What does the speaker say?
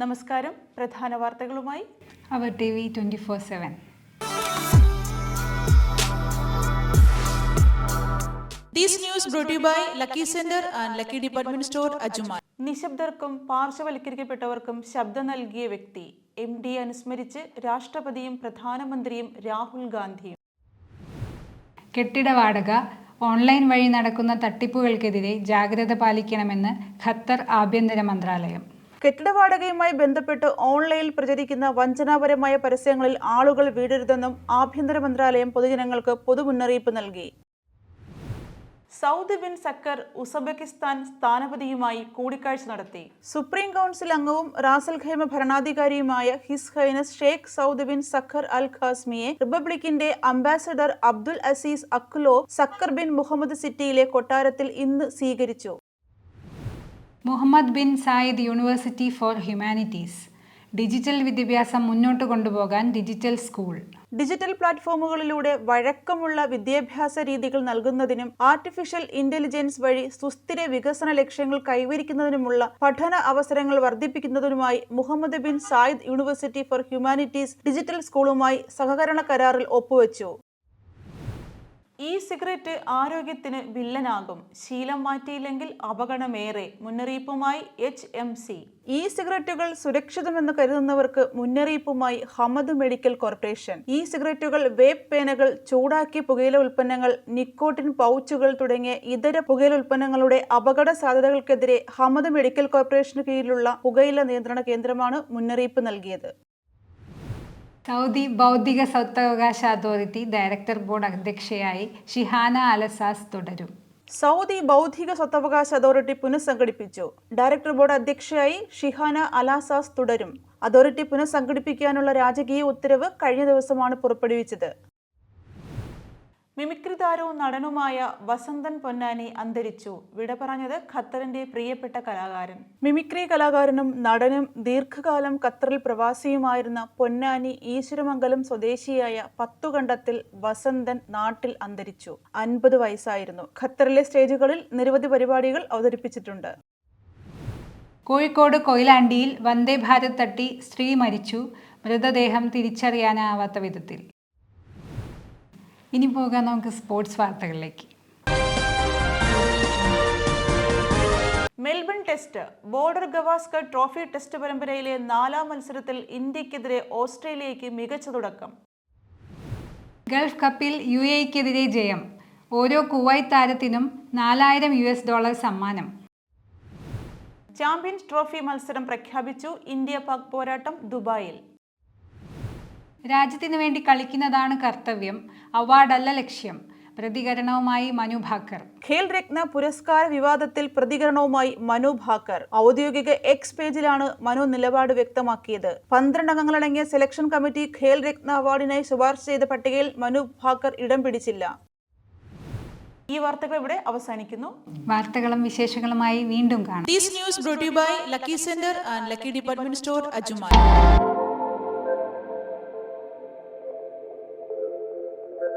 നമസ്കാരം. പ്രധാന വാർത്തകളുമായി അവർ T V twenty four seven. By Lucky Center and Lucky Department Store, നിശബ്ദർക്കും പാർശ്വവൽക്കരിക്കപ്പെട്ടവർക്കും ശബ്ദം നൽകിയ വ്യക്തി എം ഡി അനുസ്മരിച്ച് രാഷ്ട്രപതിയും പ്രധാനമന്ത്രിയും രാഹുൽ ഗാന്ധിയും. കെട്ടിട വാടക ഓൺലൈൻ വഴി നടക്കുന്ന തട്ടിപ്പുകൾക്കെതിരെ ജാഗ്രത പാലിക്കണമെന്ന് ഖത്തർ ആഭ്യന്തര മന്ത്രാലയം. കെട്ടിട വാടകയുമായി ബന്ധപ്പെട്ട് ഓൺലൈനിൽ പ്രചരിക്കുന്ന വഞ്ചനാപരമായ പരസ്യങ്ങളിൽ ആളുകൾ വീടരുതെന്നും ആഭ്യന്തര മന്ത്രാലയം പൊതുജനങ്ങൾക്ക് പൊതുമുന്നറിയിപ്പ് നൽകി. സൗദ് ബിൻ സക്കർ ഉസബെക്കിസ്ഥാൻ സ്ഥാനപതിയുമായി കൂടിക്കാഴ്ച നടത്തി. സുപ്രീം കൗൺസിൽ അംഗവും Ras al Khaimah ഭരണാധികാരിയുമായ His Highness Sheikh Saud bin Saqr al ഖാസ്മിയെ റിപ്പബ്ലിക്കിന്റെ അംബാസഡർ അബ്ദുൽ അസീസ് അക്ലോ സക്കർ ബിൻ മുഹമ്മദ് സിറ്റിയിലെ കൊട്ടാരത്തിൽ ഇന്ന് സ്വീകരിച്ചു. Mohamed bin Zayed University for Humanities. Digital വിദ്യാഭ്യാസം മുന്നോട്ട് കൊണ്ടുപോകാൻ ഡിജിറ്റൽ സ്കൂൾ. ഡിജിറ്റൽ പ്ലാറ്റ്ഫോമുകളിലൂടെ വഴക്കമുള്ള വിദ്യാഭ്യാസ രീതികൾ നൽകുന്നതിനും ആർട്ടിഫിഷ്യൽ ഇന്റലിജൻസ് വഴി സുസ്ഥിര വികസന ലക്ഷ്യങ്ങൾ കൈവരിക്കുന്നതിനുമുള്ള പഠന അവസരങ്ങൾ വർദ്ധിപ്പിക്കുന്നതിനുമായി Mohamed bin Zayed University for Humanities digital സ്കൂളുമായി സഹകരണ കരാറിൽ ഒപ്പുവെച്ചു. ഇ സിഗരറ്റ് ആരോഗ്യത്തിന് വില്ലനാകും. ശീലം മാറ്റിയില്ലെങ്കിൽ അപകടമേറെ. മുന്നറിയിപ്പുമായി എച്ച് എം സി. ഇ സിഗരറ്റുകൾ സുരക്ഷിതമെന്ന് കരുതുന്നവർക്ക് മുന്നറിയിപ്പുമായി ഹമദ് മെഡിക്കൽ കോർപ്പറേഷൻ. ഇ സിഗരറ്റുകൾ വേപ്പ് പേനകൾ ചൂടാക്കിയ പുകയില ഉൽപ്പന്നങ്ങൾ നിക്കോട്ടിൻ പൗച്ചുകൾ തുടങ്ങിയ ഇതര പുകയില ഉൽപ്പന്നങ്ങളുടെ അപകട സാധ്യതകൾക്കെതിരെ ഹമദ് മെഡിക്കൽ കോർപ്പറേഷന് കീഴിലുള്ള പുകയില നിയന്ത്രണ കേന്ദ്രമാണ് മുന്നറിയിപ്പ് നൽകിയത്. സൗദി ബൗദ്ധിക സ്വത്തവകാശ അതോറിറ്റി ഡയറക്ടർ ബോർഡ് അധ്യക്ഷയായി ഷിഹാന അലസാസ് തുടരും. സൗദി ബൗദ്ധിക സ്വത്തവകാശ അതോറിറ്റി പുനഃസംഘടിപ്പിച്ചു. ഡയറക്ടർ ബോർഡ് അധ്യക്ഷയായി ഷിഹാന അലാസാസ് തുടരും. അതോറിറ്റി പുനഃസംഘടിപ്പിക്കാനുള്ള രാജകീയ ഉത്തരവ് കഴിഞ്ഞ ദിവസമാണ് പുറപ്പെടുവിച്ചത്. മിമിക്രി താരവും നടനുമായ വസന്തൻ പൊന്നാനി അന്തരിച്ചു. വിട പറഞ്ഞത് ഖത്തറിന്റെ പ്രിയപ്പെട്ട കലാകാരൻ. മിമിക്രി കലാകാരനും നടനും ദീർഘകാലം ഖത്തറിൽ പ്രവാസിയുമായിരുന്ന പൊന്നാനി ഈശ്വരമംഗലം സ്വദേശിയായ പത്തുകണ്ടത്തിൽ വസന്തൻ നാട്ടിൽ അന്തരിച്ചു. അൻപത് വയസ്സായിരുന്നു. ഖത്തറിലെ സ്റ്റേജുകളിൽ നിരവധി പരിപാടികൾ അവതരിപ്പിച്ചിട്ടുണ്ട്. കോഴിക്കോട് കൊയിലാണ്ടിയിൽ വന്ദേ ഭാരത് തട്ടി സ്ത്രീ മരിച്ചു. മൃതദേഹം തിരിച്ചറിയാനാവാത്ത വിധത്തിൽ. ഇനി പോകാം നമുക്ക് സ്പോർട്സ് വാർത്തകളിലേക്ക്. Melbourne test Border Gavaskar trophy test പരമ്പരയിലെ നാലാം മത്സരത്തിൽ ഇന്ത്യക്കെതിരെ ഓസ്ട്രേലിയയ്ക്ക് മികച്ച തുടക്കം. ഗൾഫ് കപ്പിൽ യു എക്കെതിരെ ജയം. ഓരോ കുവൈത്ത് താരത്തിനും നാലായിരം യു എസ് ഡോളർ സമ്മാനം. ചാമ്പ്യൻസ് ട്രോഫി മത്സരം പ്രഖ്യാപിച്ചു ഇന്ത്യ പാക് പോരാട്ടം ദുബായിൽ. രാജ്യത്തിന് വേണ്ടി കളിക്കുന്നതാണ് കർത്തവ്യം. അവാർഡല്ല ലക്ഷ്യം. പ്രതികരണവുമായി മനു ഭാക്കർ. ഖേൽ രത്ന പുരസ്കാര വിവാദത്തിൽ പ്രതികരണവുമായി മനു ഭാക്കർ. ഔദ്യോഗിക എക്സ് പേജിലാണ് മനു നിലപാട് വ്യക്തമാക്കിയത്. പന്ത്രണ്ട് അംഗങ്ങളടങ്ങിയ സെലക്ഷൻ കമ്മിറ്റി ഖേൽ രത്ന അവാർഡിനായി ശുപാർശ ചെയ്ത പട്ടികയിൽ മനു ഭാക്കർ ഇടം പിടിച്ചില്ല. ഈ വാർത്തകൾ ഇവിടെ അവസാനിക്കുന്നു. വാർത്തകളും വിശേഷങ്ങളുമായി വീണ്ടും കാണാം. This news brought to you by Lucky Center and Lucky Department Store, Ajuman.